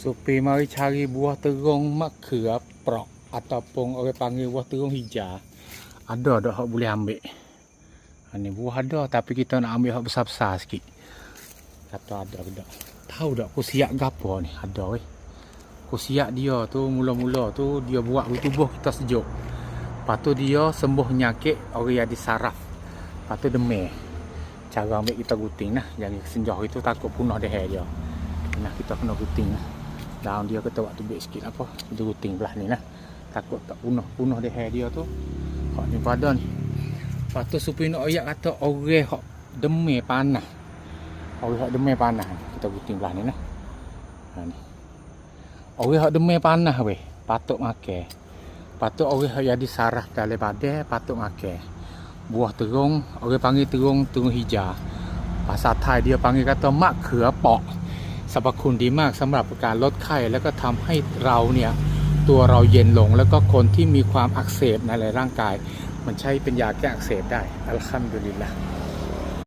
supi mari cari buah terung mak kerap ataupun orang panggil buah terung hijau. Ada dah hak boleh ambil. Ha, ni buah ada tapi kita nak ambil hak besar-besar sikit. Kata ada ke tak tahu tak aku siap gapo ni? Ada weh. Aku siap dia tu mula-mula tu dia buat tubuh kita sejuk. Lepas tu dia sembuh penyakit orang yang disaraf. Lepas tu demir. Cara ambil kita guting lah. Jangan senjoh itu takut punah deher dia. Nah kita kena guting lah. Daun dia kata waktu baik sikit lah, apa. Dia ruting belah ni lah. Takut tak punah-punah dia hair dia tu. Hak ni pada ni. Lepas tu supino oyak kata orang hak demi panah. Orang hak demi panah kita ruting belah ni lah. Ha ni. Orang hak demi panah weh patut makan patut orang hak jadi sarah dalam badan patut makan buah terung orang panggil terung terung hijau. Pasal thai dia panggil kata mak kerapok สรรพคุณดีมากสำหรับการลดไข้แล้วก็ทำให้เราเนี่ยตัวเราเย็นลงแล้วก็คนที่มีความอักเสบในร่างกาย มันใช้เป็นยาแก้อักเสบได้อัลคัมดุลิลละ